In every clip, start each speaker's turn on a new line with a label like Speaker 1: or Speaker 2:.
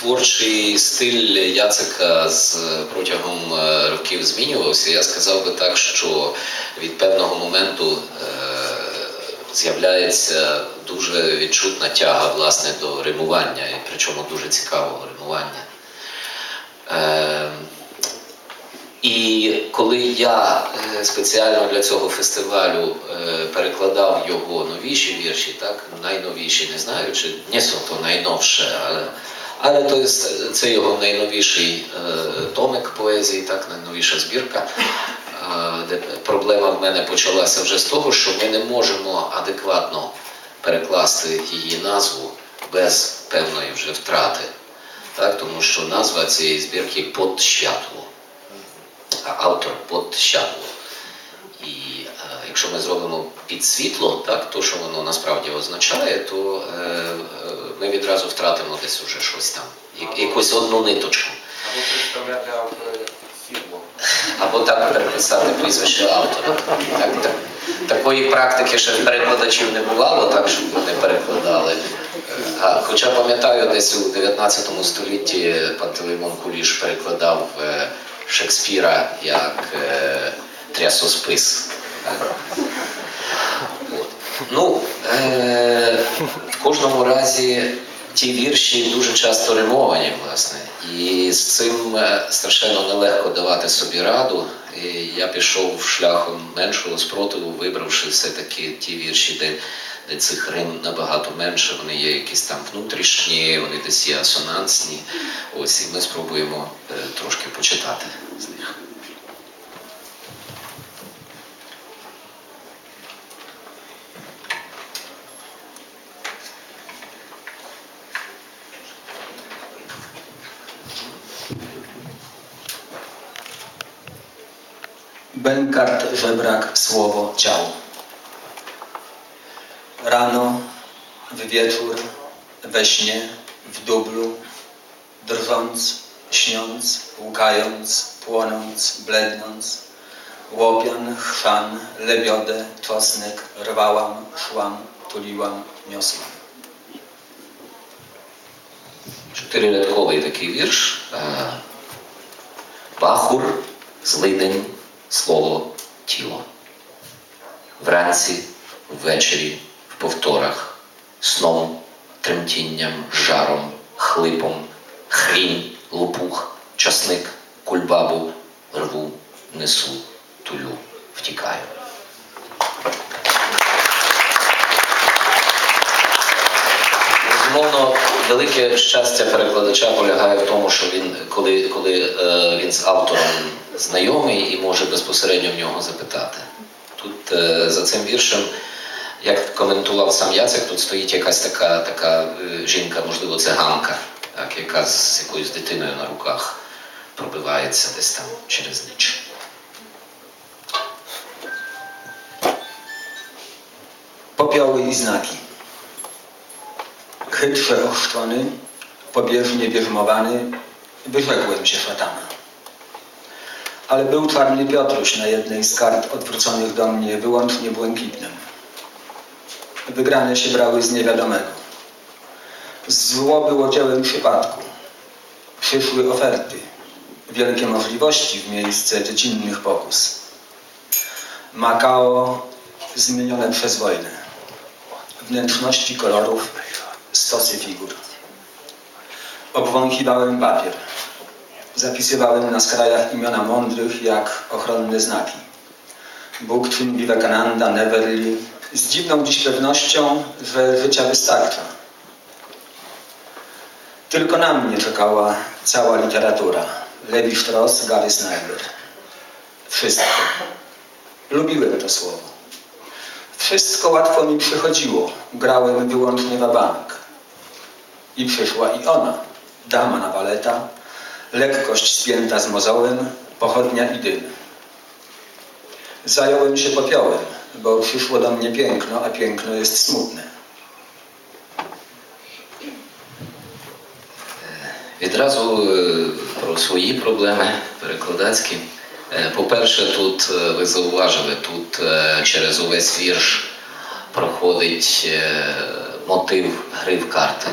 Speaker 1: творчий стиль Яцика з протягом е, років змінювався. Я сказав би так, що від певного моменту е, з'являється дуже відчутна тяга власне до римування, і причому дуже цікавого римування. Е, і коли я спеціально для цього фестивалю перекладав його новіші вірші, так, найновіші, не знаю, чи не то найновше, але, але то це його найновіший е, томик поезії, так, найновіша збірка. е, Де проблема в мене почалася вже з того, що ми не можемо адекватно перекласти її назву без певної вже втрати. Так, тому що назва цієї збірки «Подщатло» а автор е, якщо ми зробимо під світло, так, то що воно насправді означає, то е, е, ми відразу втратимо десь уже щось там, я- якусь одну ниточку.
Speaker 2: Або представляти автора сідло.
Speaker 1: Або так переписати прізвище автора. Так, так, такої практики ще перекладачів не бувало, так щоб вони перекладали. А, хоча пам'ятаю, десь у 19 столітті Пантелеймон Куліш перекладав е, Шекспіра як е, трясоспис. От. Ну, е, в кожному разі ті вірші дуже часто римовані, власне. І з цим е, страшенно нелегко давати собі раду. І я пішов шляхом меншого спротиву, вибравши все-таки ті вірші, де, де цих рим набагато менше, вони є якісь там внутрішні, вони десь є асонансні. Ось і ми спробуємо е, трошки почитати з них.
Speaker 3: Bękart, żebrak, słowo, ciało. Rano, w wieczór, we śnie, w dublu, drżąc, śniąc, łkając, płonąc, blednąc, łopian, chrzan, lebiodę, czosnek, rwałam, szłam, tuliłam, niosłam.
Speaker 1: Чотирирядковий такий вірш. Е, Бахур, злидень, слово, тіло. Вранці, ввечері, в повторах, сном, тремтінням, жаром, хлипом, хрінь, лопух, часник, кульбабу, рву, несу, тулю, втікаю. Безумовно, велике щастя перекладача полягає в тому, що він, коли, коли е, він з автором знайомий і може безпосередньо в нього запитати. Тут е, за цим віршем, як коментував сам Яцек, тут стоїть якась така, така е, жінка, можливо, циганка, так, яка з якоюсь дитиною на руках пробивається десь там через ніч.
Speaker 3: I znaki. Chytrze ochrzczony, pobieżnie bierzmowany, wyrzekłem się szatana. Ale był czarny Piotruś na jednej z kart odwróconych do mnie wyłącznie błękitnym. Wygrane się brały z niewiadomego. Zło było dziełem przypadku. Przyszły oferty, wielkie możliwości w miejsce dziecinnych pokus. Makao zmienione przez wojnę. Wnętrzności kolorów, stosy figur. Obwąchiwałem papier. Zapisywałem na skrajach imiona mądrych jak ochronne znaki. Bóg Vivekananda, Neverly, z dziwną dziś pewnością, że życia wystarcza. Tylko na mnie czekała cała literatura. Levi Strauss, Gary Snyder. Wszystko. Lubiłem to słowo. Wszystko łatwo mi przychodziło. Grałem wyłącznie na bank. I przyszła i ona, dama na waleta, lekkość spięta z mozołem, pochodnia i dym. Zająłem się popiołem, bo przyszło do mnie piękno, a piękno jest smutne.
Speaker 1: Відразу е, про свої проблеми перекладацькі. Е, По-перше, тут е, ви зауважили, тут е, через увесь вірш проходить е, мотив гри в карти.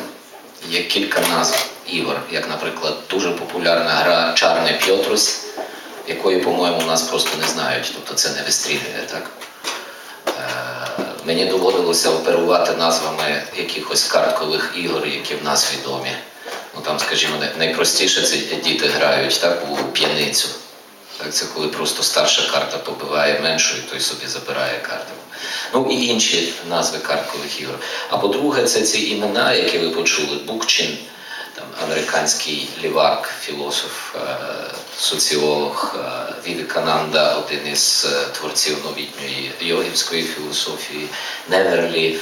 Speaker 1: Є кілька назв ігор, як, наприклад, дуже популярна гра Чарний Пьотрус, якої, по-моєму, нас просто не знають, тобто це не вистрілює, так? Е, Мені доводилося оперувати назвами якихось карткових ігор, які в нас відомі. Ну там, скажімо, найпростіше це діти грають так, у п'яницю. Так, це коли просто старша карта побиває меншу, і той собі забирає карту. Ну і інші назви карткових ігор. А по-друге, це ці імена, які ви почули. Букчин, там, американський лівак, філософ, е, соціолог, е, Вівікананда, один із е, творців новітньої йогівської філософії, Неверлі,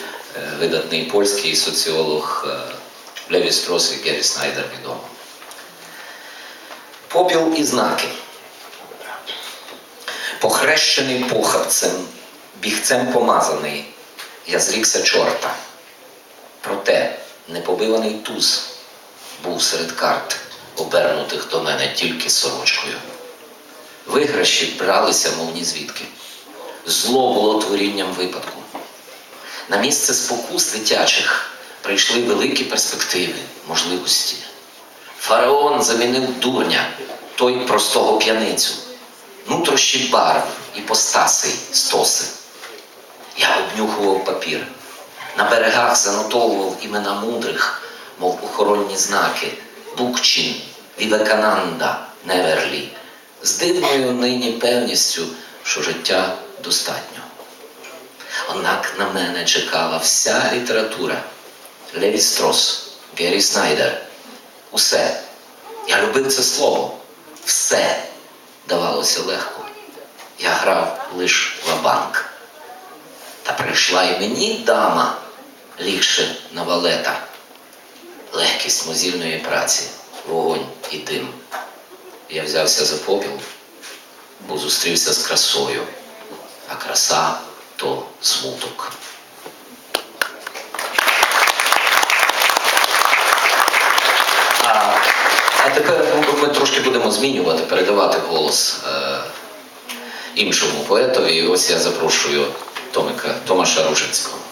Speaker 1: видатний польський соціолог, Леві Строс і Геррі Снайдер відомо. Попіл і знаки. Похрещений похабцем, бігцем помазаний, я зрікся чорта. Проте непобиваний туз був серед карт, обернутих до мене тільки сорочкою. Виграші бралися, мов ні звідки. Зло було творінням випадку. На місце спокус дитячих прийшли великі перспективи, можливості. Фараон замінив дурня, той простого п'яницю, нутрощі барв, іпостаси, стоси. Я обнюхував папір, на берегах занотовував імена мудрих, мов охоронні знаки, Букчин, Вівекананда, Неверлі, з дивною нині певністю, що життя достатньо. Однак на мене чекала вся література. Леві Строс, Геррі Снайдер. Усе. Я любив це слово. Все давалося легко. Я грав лиш ва-банк. Та прийшла і мені дама, лігше на валета. Легкість мозільної праці, вогонь і дим. Я взявся за попіл, бо зустрівся з красою, а краса то смуток. А, а тепер ми трошки будемо змінювати, передавати голос е, іншому поетові. І ось я запрошую Томика Томаша Ружицького.